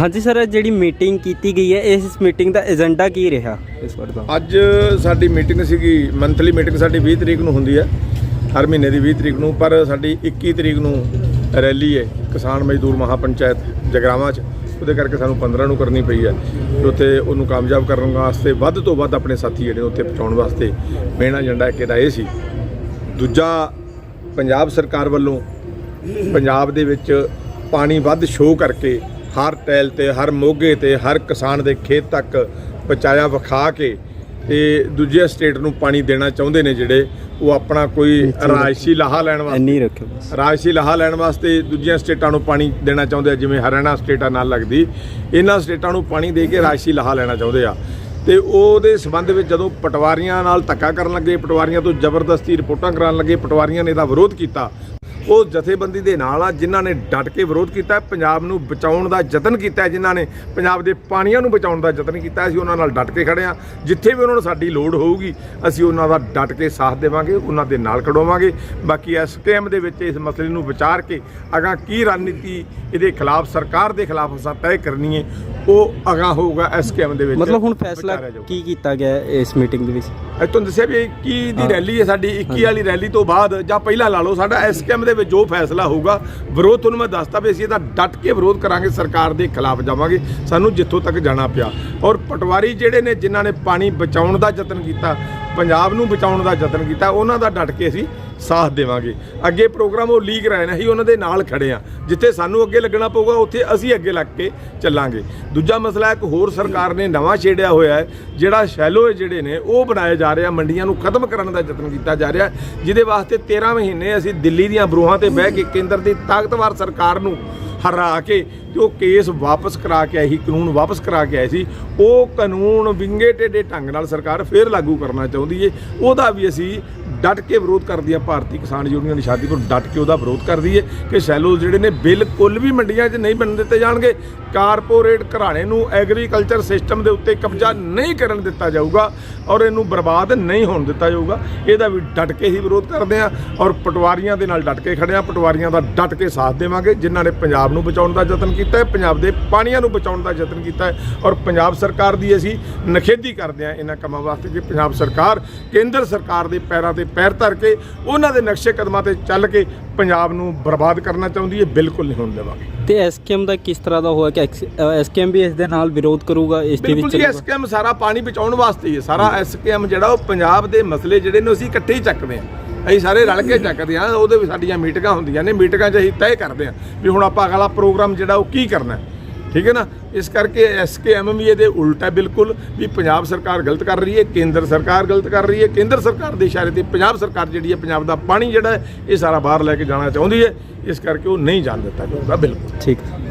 ਹਾਂਜੀ ਸਰ, ਜਿਹੜੀ ਮੀਟਿੰਗ ਕੀਤੀ ਗਈ ਹੈ, ਇਸ ਮੀਟਿੰਗ ਦਾ ਏਜੰਡਾ ਕੀ ਰਿਹਾ ਇਸ ਵਾਰ ਦਾ? ਅੱਜ ਸਾਡੀ ਮੀਟਿੰਗ ਸੀਗੀ ਮੰਥਲੀ ਮੀਟਿੰਗ ਸਾਡੀ 20 ਤਰੀਕ ਨੂੰ ਹੁੰਦੀ ਹੈ, ਹਰ ਮਹੀਨੇ ਦੀ 20 ਤਰੀਕ ਨੂੰ, ਪਰ ਸਾਡੀ 21 ਤਰੀਕ ਨੂੰ ਰੈਲੀ ਹੈ, ਕਿਸਾਨ ਮਜ਼ਦੂਰ ਮਹਾਪੰਚਾਇਤ ਜਗਰਾਵਾਂ 'ਚ, ਉਹਦੇ ਕਰਕੇ ਸਾਨੂੰ 15 ਨੂੰ ਕਰਨੀ ਪਈ ਹੈ ਉੱਥੇ ਉਹਨੂੰ ਕਾਮਯਾਬ ਕਰਨ ਵਾਸਤੇ ਵੱਧ ਤੋਂ ਵੱਧ ਆਪਣੇ ਸਾਥੀ ਜਿਹੜੇ ਉੱਥੇ ਪਹੁੰਚਾਉਣ ਵਾਸਤੇ ਮੇਨ ਏਜੰਡਾ ਇੱਕ ਇਹਦਾ ਇਹ ਸੀ। ਦੂਜਾ, ਪੰਜਾਬ ਸਰਕਾਰ ਵੱਲੋਂ ਪੰਜਾਬ ਦੇ ਵਿੱਚ ਪਾਣੀ ਵੱਧ ਸ਼ੋਅ ਕਰਕੇ ਹਰ ਟੈਲ ਤੇ ਹਰ ਮੋਗੇ ਤੇ ਹਰ ਕਿਸਾਨ ਦੇ ਖੇਤ ਤੱਕ ਪਹੁੰਚਾਇਆ ਵਿਖਾ ਕੇ ਤੇ ਦੂਜੇ ਸਟੇਟ ਨੂੰ ਪਾਣੀ ਦੇਣਾ ਚਾਹੁੰਦੇ ਨੇ ਜਿਹੜੇ ਉਹ ਆਪਣਾ ਕੋਈ ਰਾਜਸੀ ਲਾਹਾ ਲੈਣ ਵਾਸਤੇ ਇੰਨੀ ਰੱਖਿਓ ਬਸ। ਰਾਜਸੀ ਲਾਹਾ ਲੈਣ ਵਾਸਤੇ ਦੂਜੀਆਂ ਸਟੇਟਾਂ ਨੂੰ ਪਾਣੀ ਦੇਣਾ ਚਾਹੁੰਦੇ ਆ ਜਿਵੇਂ ਹਰਿਆਣਾ ਸਟੇਟਾਂ ਨਾਲ ਲੱਗਦੀ। ਇਹਨਾਂ ਸਟੇਟਾਂ ਨੂੰ ਪਾਣੀ ਦੇ ਕੇ ਰਾਜਸੀ ਲਾਹਾ ਲੈਣਾ ਚਾਹੁੰਦੇ ਆ। ਤੇ ਉਹਦੇ ਸਬੰਧ ਵਿੱਚ ਜਦੋਂ ਪਟਵਾਰੀਆਂ ਨਾਲ ਧੱਕਾ ਕਰਨ ਲੱਗੇ ਪਟਵਾਰੀਆਂ ਤੋਂ ਜ਼ਬਰਦਸਤੀ ਰਿਪੋਰਟਾਂ ਕਰਾਉਣ ਲੱਗੇ ਪਟਵਾਰੀਆਂ ਨੇ ਇਹਦਾ ਵਿਰੋਧ ਕੀਤਾ। ਉਹ ਜਥੇਬੰਦੀ ਦੇ ਨਾਲ ਆ ਜਿਨ੍ਹਾਂ ਨੇ ਡਟ ਕੇ ਵਿਰੋਧ ਕੀਤਾ ਪੰਜਾਬ ਨੂੰ ਬਚਾਉਣ ਦਾ ਯਤਨ ਕੀਤਾ ਜਿਨ੍ਹਾਂ ਨੇ ਪੰਜਾਬ ਦੇ ਪਾਣੀਆਂ ਨੂੰ ਬਚਾਉਣ ਦਾ ਯਤਨ ਕੀਤਾ ਅਸੀਂ ਉਹਨਾਂ ਨਾਲ ਡਟ ਕੇ ਖੜੇ ਆ ਜਿੱਥੇ ਵੀ ਉਹਨਾਂ ਨੂੰ ਸਾਡੀ ਲੋੜ ਹੋਊਗੀ ਅਸੀਂ ਉਹਨਾਂ ਦਾ ਡਟ ਕੇ ਸਾਥ ਦੇਵਾਂਗੇ ਉਹਨਾਂ ਦੇ ਨਾਲ ਖੜੋਵਾਂਗੇ। ਬਾਕੀ ਐਸਕੇਐਮ ਦੇ ਵਿੱਚ ਇਸ ਮਸਲੇ ਨੂੰ ਵਿਚਾਰ ਕੇ ਅਗਾਂ ਕੀ ਰਣਨੀਤੀ ਇਹਦੇ ਖਿਲਾਫ ਸਰਕਾਰ ਦੇ ਖਿਲਾਫ ਅਸਾਂ ਤੈਅ ਕਰਨੀ ਹੈ ਉਹ ਅਗਾਂ ਹੋਊਗਾ ਐਸਕੇਐਮ ਦੇ ਵਿੱਚ। ਮਤਲਬ ਹੁਣ ਫੈਸਲਾ। ਕੀ ਕੀਤਾ ਗਿਆ ਇਸ ਮੀਟਿੰਗ ਦੇ ਵਿੱਚ? ਅੱਜ ਤੁਹਾਨੂੰ ਦੱਸਿਆ ਵੀ 21 ਦੀ ਰੈਲੀ ਹੈ ਸਾਡੀ 21 ਵਾਲੀ ਰੈਲੀ ਤੋਂ ਬਾਅਦ ਜਾਂ ਪਹਿਲਾਂ ਲਾ ਲਓ ਸਾਡਾ ਐਸਕੇਐਮ ਦੇ ਵਿੱਚ ਜੋ ਫੈਸਲਾ ਹੋਊਗਾ, ਵਿਰੋਧ ਤੁਹਾਨੂੰ ਮੈਂ ਦੱਸਤਾ ਵੀ ਅਸੀਂ ਇਹਦਾ ਡਟ ਕੇ ਵਿਰੋਧ ਕਰਾਂਗੇ, ਸਰਕਾਰ ਦੇ ਖਿਲਾਫ ਜਾਵਾਂਗੇ। ਸਾਨੂੰ ਜਿੱਥੋਂ ਤੱਕ ਜਾਣਾ ਪਿਆ। ਔਰ ਪਟਵਾਰੀ ਜਿਹੜੇ ਨੇ, ਜਿਨ੍ਹਾਂ ਨੇ ਪਾਣੀ ਬਚਾਉਣ ਦਾ ਯਤਨ ਕੀਤਾ, ਪੰਜਾਬ ਨੂੰ ਬਚਾਉਣ ਦਾ ਯਤਨ ਕੀਤਾ, ਉਹਨਾਂ ਦਾ ਡਟ ਕੇ ਅਸੀਂ ਸਾਥ ਦੇਵਾਂਗੇ। ਅੱਗੇ ਪ੍ਰੋਗਰਾਮ ਉਹ ਲੀਕ ਰਹੇ ਨੇ ਉਹਨਾਂ ਦੇ ਨਾਲ ਖੜੇ ਆ। ਜਿੱਥੇ ਸਾਨੂੰ ਅੱਗੇ ਲੱਗਣਾ ਪਊਗਾ, ਉੱਥੇ ਅਸੀਂ ਅੱਗੇ ਲੱਗ ਕੇ ਚੱਲਾਂਗੇ। ਦੂਜਾ ਮਸਲਾ ਇੱਕ ਹੋਰ ਸਰਕਾਰ ਨੇ ਨਵਾਂ ਛੇੜਿਆ ਹੋਇਆ ਹੈ, ਜਿਹੜਾ ਸ਼ੈਲੋ ਜਿਹੜੇ ਨੇ, ਉਹ ਬਣਾਏ ਜਾ ਰਹੇ ਆ ਮੰਡੀਆਂ ਨੂੰ ਖਤਮ ਕਰਨ ਦਾ ਯਤਨ ਕੀਤਾ ਜਾ ਰਿਹਾ ਜਿਹਦੇ ਵਾਸਤੇ 13 ਮਹੀਨੇ ਅਸੀਂ ਦਿੱਲੀ ਦੀਆਂ ਬਰੂਹਾਂ ਤੇ ਬਹਿ ਕੇ ਕੇਂਦਰ ਦੀ ਤਾਕਤਵਰ ਸਰਕਾਰ ਨੂੰ ਹਰਾ ਕੇ ਜੋ ਕੇਸ ਵਾਪਸ ਕਰਾ ਕੇ ਆਈ ਸੀ, ਕਾਨੂੰਨ ਵਾਪਸ ਕਰਾ ਕੇ ਆਈ ਸੀ। ਉਹ ਕਾਨੂੰਨ ਵਿੰਗੇ ਟੇਡੇ ਢੰਗ ਨਾਲ ਸਰਕਾਰ ਫੇਰ ਲਾਗੂ ਕਰਨਾ ਚਾਹੁੰਦੀ ਏ। ਉਹਦਾ ਵੀ ਅਸੀਂ ਡਟ ਕੇ ਵਿਰੋਧ ਕਰਦੀ ਆ, ਭਾਰਤੀ ਕਿਸਾਨ ਯੂਨੀਅਨ ਦੀ ਸ਼ਾਦੀ ਪਰ ਡਟ ਕੇ ਉਹਦਾ ਵਿਰੋਧ ਕਰਦੀ ਏ ਕਿ ਸੈਲੋ ਜਿਹੜੇ ਨੇ ਬਿਲਕੁਲ ਵੀ ਮੰਡੀਆਂ 'ਚ ਨਹੀਂ ਬਣਨ ਦਿੱਤੇ ਜਾਣਗੇ। ਕਾਰਪੋਰੇਟ ਘਰਾਣੇ ਨੂੰ ਐਗਰੀਕਲਚਰ ਸਿਸਟਮ ਦੇ ਉੱਤੇ ਕਬਜ਼ਾ ਨਹੀਂ ਕਰਨ ਦਿੱਤਾ ਜਾਊਗਾ ਔਰ ਇਹਨੂੰ ਬਰਬਾਦ ਨਹੀਂ ਹੋਣ ਦਿੱਤਾ ਜਾਊਗਾ। ਇਹਦਾ ਵੀ ਡਟ ਕੇ ਹੀ ਵਿਰੋਧ ਕਰਦੇ ਆ ਔਰ ਪਟਵਾਰੀਆਂ ਦੇ ਨਾਲ ਡਟ ਕੇ ਖੜੇ ਆ। ਪਟਵਾਰੀਆਂ ਦਾ ਡਟ ਕੇ ਸਾਥ ਦੇਵਾਂਗੇ। ਜਿਨ੍ਹਾਂ ਨੇ ਪੰਜਾਬ ਨੂੰ ਬਚਾਉਣ ਦਾ ਯਤਨ ਕੀਤਾ ਹੈ ਪੰਜਾਬ ਦੇ ਪਾਣੀਆਂ ਨੂੰ ਬਚਾਉਣ ਦਾ ਯਤਨ ਕੀਤਾ ਹੈ ਔਰ ਪੰਜਾਬ ਸਰਕਾਰ ਦੀ ਅਸੀਂ ਨਖੇਦੀ ਕਰਦੇ ਆ ਇਹਨਾਂ ਕੰਮਾਂ ਵਾਸਤੇ ਕਿ ਪੰਜਾਬ ਸਰਕਾਰ ਕੇਂਦਰ ਸਰਕਾਰ ਦੇ ਪੈਰਾਂ ਤੇ ਪੈਰ ਧਰ ਕੇ ਉਹਨਾਂ ਦੇ ਨਕਸ਼ੇ ਕਦਮਾਂ ਤੇ ਚੱਲ ਕੇ ਪੰਜਾਬ ਨੂੰ ਬਰਬਾਦ ਕਰਨਾ ਚਾਹੁੰਦੀ ਹੈ ਬਿਲਕੁਲ ਨਹੀਂ ਹੋਣ ਦੇਵਾਂਗੇ ਤੇ ਐਸਕੇਐਮ ਦਾ ਕਿਸ ਤਰ੍ਹਾਂ ਦਾ ਹੋਇਆ ਕਿ ਐਸਕੇਐਮ ਵੀ ਇਸ ਦੇ ਨਾਲ ਵਿਰੋਧ ਕਰੂਗਾ ਇਸ ਦੇ ਬਿਲਕੁਲ ਵਿੱਚ ਚੱਲੂਗਾ? ਐਸਕੇਐਮ ਸਾਰਾ ਪਾਣੀ ਬਚਾਉਣ ਵਾਸਤੇ ਹੀ ਹੈ ਸਾਰਾ ਐਸਕੇਐਮ ਜਿਹੜਾ ਉਹ ਪੰਜਾਬ ਦੇ ਮਸਲੇ ਜਿਹੜੇ ਨੇ ਅਸੀਂ ਇਕੱਠੇ ਹੀ ਚੱਕਦੇ ਹਾਂ ਅਸੀਂ ਸਾਰੇ ਰਲ ਕੇ ਚੱਕਦੇ ਹਾਂ, ਉਹਦੇ ਵਿੱਚ ਸਾਡੀਆਂ ਮੀਟਿੰਗਾਂ ਹੁੰਦੀਆਂ ਨੇ, ਮੀਟਿੰਗਾਂ 'ਚ ਅਸੀਂ ਤੈਅ ਕਰਦੇ ਹਾਂ ਵੀ ਹੁਣ ਆਪਾਂ ਅਗਲਾ ਪ੍ਰੋਗਰਾਮ ਜਿਹੜਾ ਉਹ ਕੀ ਕਰਨਾ ਠੀਕ ਹੈ ਨਾ? ਇਸ ਕਰਕੇ ਐਸਕੇਐਮ ਵੀ ਇਹਦੇ ਉਲਟ ਹੈ ਬਿਲਕੁਲ ਵੀ ਪੰਜਾਬ ਸਰਕਾਰ ਗਲਤ ਕਰ ਰਹੀ ਹੈ, ਕੇਂਦਰ ਸਰਕਾਰ ਗਲਤ ਕਰ ਰਹੀ ਹੈ, ਕੇਂਦਰ ਸਰਕਾਰ ਦੇ ਇਸ਼ਾਰੇ ਤੇ ਪੰਜਾਬ ਸਰਕਾਰ ਜਿਹੜੀ ਹੈ, ਪੰਜਾਬ ਦਾ ਪਾਣੀ ਜਿਹੜਾ ਇਹ ਸਾਰਾ ਬਾਹਰ ਲੈ ਕੇ ਜਾਣਾ ਚਾਹੁੰਦੀ ਹੈ। ਇਸ ਕਰਕੇ ਉਹ ਨਹੀਂ ਜਾਣ ਦਿੱਤਾ ਜਾਊਗਾ, ਬਿਲਕੁਲ। ਠੀਕ।